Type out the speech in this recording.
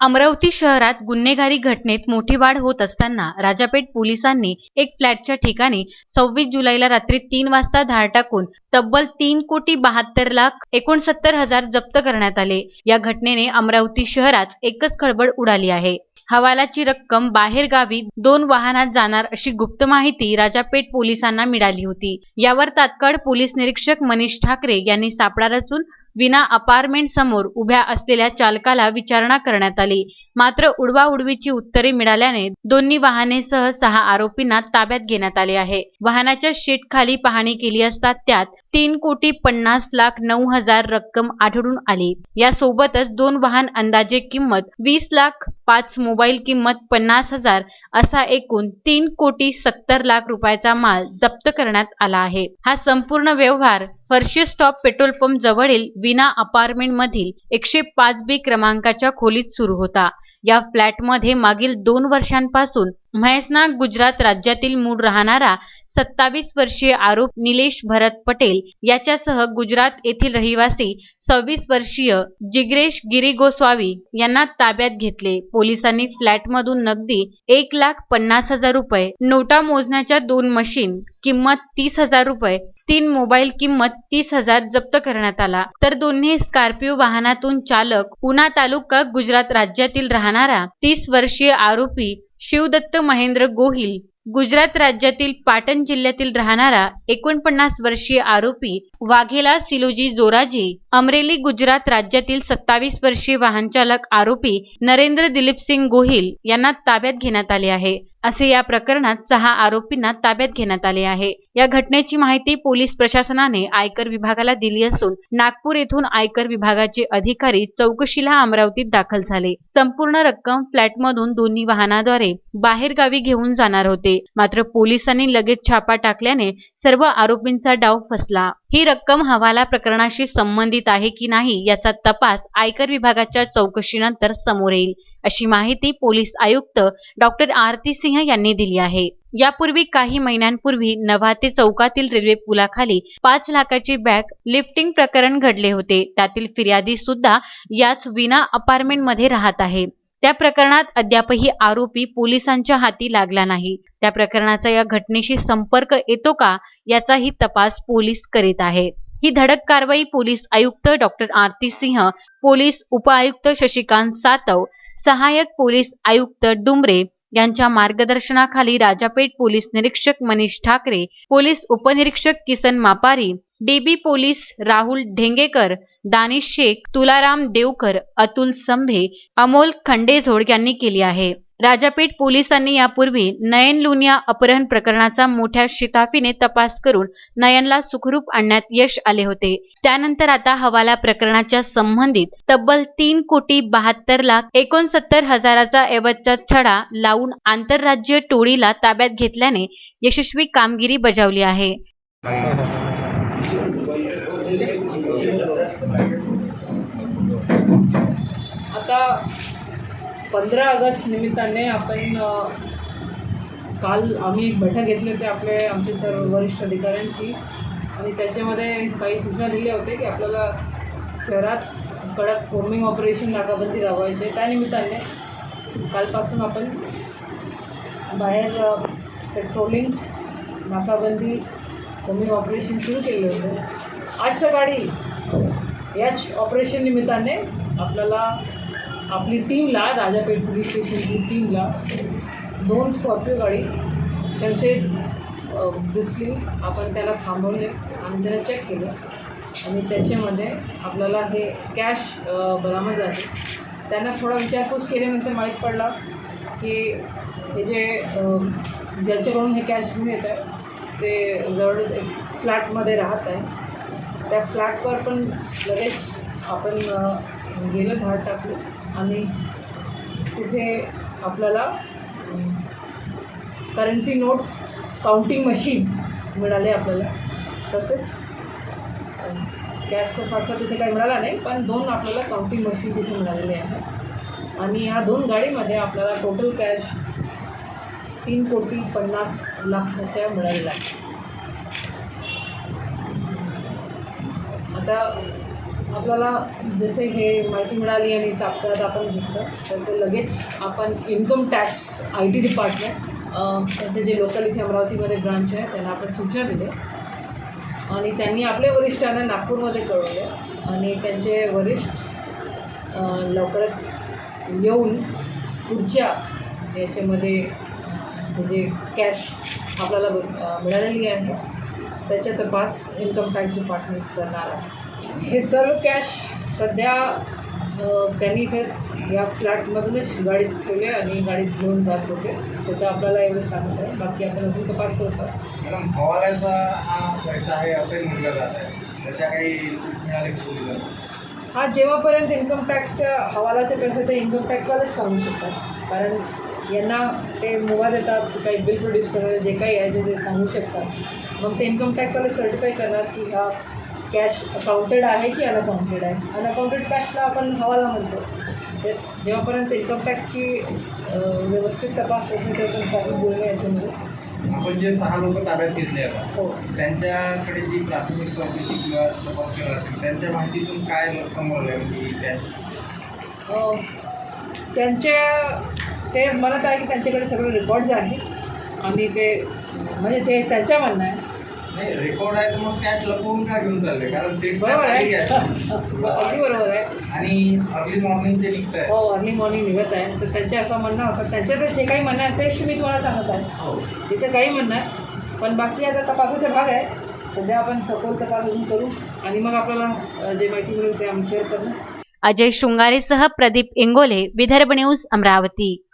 अमरावती शहरात गुन्हेगारी घटनेत मोठी वाढ होत असताना राजापेठ पोलिसांनी एक फ्लॅटच्या ठिकाणी सव्वीस जुलैला रात्री तीन वाजता धाड टाकून तब्बल तीन कोटी बहात्तर लाख एकोणसत्तर हजार जप्त करण्यात आले. या घटनेने अमरावती शहरात एकच खळबळ उडाली आहे. हवालाची रक्कम बाहेर गावी दोन वाहनात जाणार अशी गुप्त माहिती राजापेठ पोलिसांना मिळाली होती. यावर तात्काळ पोलीस निरीक्षक मनीष ठाकरे यांनी सापळा रचून विना अपार्टमेंट समोर उभ्या असलेल्या चालकाला विचारणा करण्यात आली. मात्र उडवाउडवीची उत्तरे मिळाल्याने दोन्ही वाहनेसह सहा आरोपींना ताब्यात घेण्यात आले आहे. वाहनाच्या शीट खाली पाहणी केली असता त्यात तीन कोटी पन्नास लाख नऊ हजार रक्कम आढळून आली. यासोबतच दोन वाहन अंदाजे किंमत वीस लाख पाच मोबाईल किंमत पन्नास हजार असा एकूण तीन कोटी सत्तर लाख रुपयाचा माल जप्त करण्यात आला आहे. हा संपूर्ण व्यवहार फर्शी स्टॉप पेट्रोल पंप जवळील विना अपार्टमेंट मधील एकशे पाच बी क्रमांकाच्या खोलीत सुरू होता. या फ्लॅटमध्ये मागील दोन वर्षांपासून म्हैसनाग गुजरात राज्यातील मूळ राहणारा सत्तावीस वर्षीय आरोप निलेश भरत पटेल याच्यासह गुजरात येथील रहिवासी सव्वीस वर्षीय जिग्रेश गिरी गोस्वामी यांना ताब्यात घेतले. पोलिसांनी फ्लॅटमधून नगदी एक लाख पन्नास हजार रुपये नोटा मोजण्याच्या दोन मशीन किंमत तीस हजार रुपये तीन मोबाईल किंमत तीस हजार जप्त करण्यात आला. तर दोन्ही स्कॉर्पिओ वाहनातून चालक उना तालुका गुजरात राज्यातील राहणारा तीस वर्षीय आरोपी शिवदत्त महेंद्र गोहिल गुजरात राज्यातील पाटण जिल्ह्यातील राहणारा एकोणपन्नास वर्षीय आरोपी वाघेला सिलोजी जोराजी अमरेली गुजरात राज्यातील सत्तावीस वर्षीय वाहनचालक आरोपी नरेंद्र दिलीपसिंग गोहिल यांना ताब्यात घेण्यात आले आहे. असे या प्रकरणात सहा आरोपींना ताब्यात घेण्यात आले आहे. या घटनेची माहिती पोलीस प्रशासनाने आयकर विभागाला दिली असून नागपूर येथून आयकर विभागाचे अधिकारी चौकशीला अमरावतीत दाखल झाले. संपूर्ण रक्कम फ्लॅटमधून दोन्ही वाहनाद्वारे बाहेरगावी घेऊन जाणार होते. मात्र पोलिसांनी लगेच छापा टाकल्याने सर्व आरोपींचा डाव फसला. ही रक्कम हवाला प्रकरणाशी संबंधित आहे की नाही याचा तपास आयकर विभागाच्या चौकशीनंतर समोर येईल. अशी माहिती पोलीस आयुक्त डॉक्टर आरती सिंह यांनी दिली आहे. यापूर्वी काही महिन्यांपूर्वी नव्हाते चौकातील रेल्वे पुलाखाली पाच लाखाची बॅग लिफ्टिंग प्रकरण घडले होते. त्यातील फिर्यादी सुद्धा याच विना अपार्टमेंटमध्ये राहत आहे. त्या प्रकरणात अद्यापही आरोपी पोलिसांच्या हाती लागला नाही. त्या प्रकरणाचा या घटनेशी संपर्क येतो का याचाही तपास पोलीस करीत आहे. ही धडक कारवाई पोलीस आयुक्त डॉक्टर आरती सिंह पोलीस उपआयुक्त शशिकांत सातव सहाय्यक पोलीस आयुक्त डुमरे यांच्या मार्गदर्शनाखाली राजापेठ पोलीस निरीक्षक मनीष ठाकरे पोलीस उपनिरीक्षक किसन मापारी डीबी पोलीस राहुल ढेंगेकर दानिश शेख तुलाराम देवकर अतुल संभे अमोल खंडेझोड यांनी केली आहे. राजापेठ पोलिसांनी यापूर्वी नयन लुनिया अपहरण प्रकरणाचा मोठ्या शिताफीने तपास करून नयनला सुखरूप आणण्यात यश आले होते. त्यानंतर आता हवाला प्रकरणाच्या संबंधित तब्बल तीन कोटी बहात्तर लाख एकोणसत्तर हजाराचा ऐवजचा छडा लावून आंतरराज्य टोळीला ताब्यात घेतल्याने यशस्वी कामगिरी बजावली आहे. आता पंधरा ऑगस्ट निमित्ताने आपण काल आम्ही एक बैठक घेतली होती आपले आमचे सर्व वरिष्ठ अधिकाऱ्यांची. आणि त्याच्यामध्ये काही सूचना दिल्या होत्या की आपल्याला शहरात कडक कोर्मिंग ऑपरेशन नाकाबंदी राबवायचे त्यानिमित्ताने कालपासून आपण बाहेर पेट्रोलिंग नाकाबंदी कोमिंग ऑपरेशन सुरू केले होते. आज सकाळी याच ऑपरेशन निमित्ताने आपल्याला आपली टीमला राजापेठ पोलीस स्टेशनची टीमला दोन स्कॉर्पिओ गाडी संशयित दिसली आपण त्याला थांबवले आणि त्याला चेक केलं. आणि त्याच्यामध्ये आपल्याला हे कॅश बरामद झाले. त्यांना थोडा विचारपूस केल्यानंतर माहीत पडला की हे जे ज्याच्याकडून हे कॅश घेऊन येत आहे ते जवळ एक फ्लॅटमध्ये राहत आहे. त्या फ्लॅटवर पण लगेच आपण गेलं धाड टाकलं. आणि तिथे आपल्याला करन्सी नोट काउंटिंग मशीन मिळाले आपल्याला. तसेच कॅश तर फारसा तिथे काही मिळाला नाही पण दोन आपल्याला काउंटिंग मशीन तिथे मिळालेले आहेत. आणि ह्या दोन गाडीमध्ये आपल्याला टोटल कॅश तीन कोटी पन्नास लाखाच्या मिळालेला आहेत. आता आपल्याला जसे हे माहिती मिळाली आणि तात्काळ आपण घेतलं तर ते लगेच आपण income tax I T department त्यांचे जे लोकल इथे अमरावतीमध्ये ब्रांच आहे त्यांना आपण सूचना दिले आणि त्यांनी आपल्या वरिष्ठांना नागपूरमध्ये कळवले आणि त्यांचे वरिष्ठ लवकरच येऊन पुढच्या याच्यामध्ये म्हणजे कॅश आपल्याला मिळालेली आहे. त्याचा तपास इन्कम टॅक्स डिपार्टमेंट करणार आहे. हे सर्व कॅश सध्या त्यांनी इथेच या फ्लॅटमधूनच गाडीत ठेवले आणि गाडीत घेऊन जात होते. सध्या आपल्याला एवढं सांगत आहे. बाकी आपण अजून तपास करतो मॅडम हवाल्याचा हा पैसा आहे असंही म्हटलं जात आहे. त्याच्या काही मिळाली पोलिसांना हा जेव्हापर्यंत इन्कम टॅक्सच्या हवालाचे पैसे ते इन्कम टॅक्सवालेच सांगू शकतात. कारण यांना ते मुभा देतात काही बिल प्रोड्यूस करणारे जे काही आहे ते सांगू शकतात. मग ते इन्कम टॅक्सवाले सर्टिफाय करणार की हा कॅश अकाउंटेड आहे की अनअकाउंटेड आहे? अनअकाउंटेड कॅशला आपण हवाला म्हणतो. ते जेव्हापर्यंत इन्कम टॅक्सची व्यवस्थित तपास होत नाही तोपर्यंत काही बोलणे याच्यामध्ये आपण जे सहा लोक ताब्यात घेतले आता हो. त्यांच्याकडे जी प्राथमिक चौकशी किंवा तपास केला असेल त्यांच्या माहितीतून काय समोर आलं म्हणजे त्या त्यांच्या ते म्हणत आहे की त्यांच्याकडे सगळे रेकॉर्ड्स आहेत. आणि ते म्हणजे ते त्यांच्या म्हणणं आहे. नाही रेकॉर्ड आहे तर मग कॅश लपवून का घेऊन चालले? कारण सीट बरोबर आहे. अगदी बरोबर आहे. आणि अर्ली मॉर्निंग ते निघत आहे हो अर्ली मॉर्निंग निघत आहे. तर त्यांचे असं म्हणणं होतं. त्यांचं ते जे काही म्हणणं आहे तेच मी तुम्हाला सांगत आहे. हो. तिथे काही म्हणणं आहे. पण बाकी आता तपासाचा भाग आहे. सध्या आपण सखोल तपास अजून करू. आणि मग आपल्याला अ, जे माहिती मिळेल ते आम्ही शेअर करू. अजय शृंगारेसह प्रदीप इंगोले विदर्भ न्यूज अमरावती.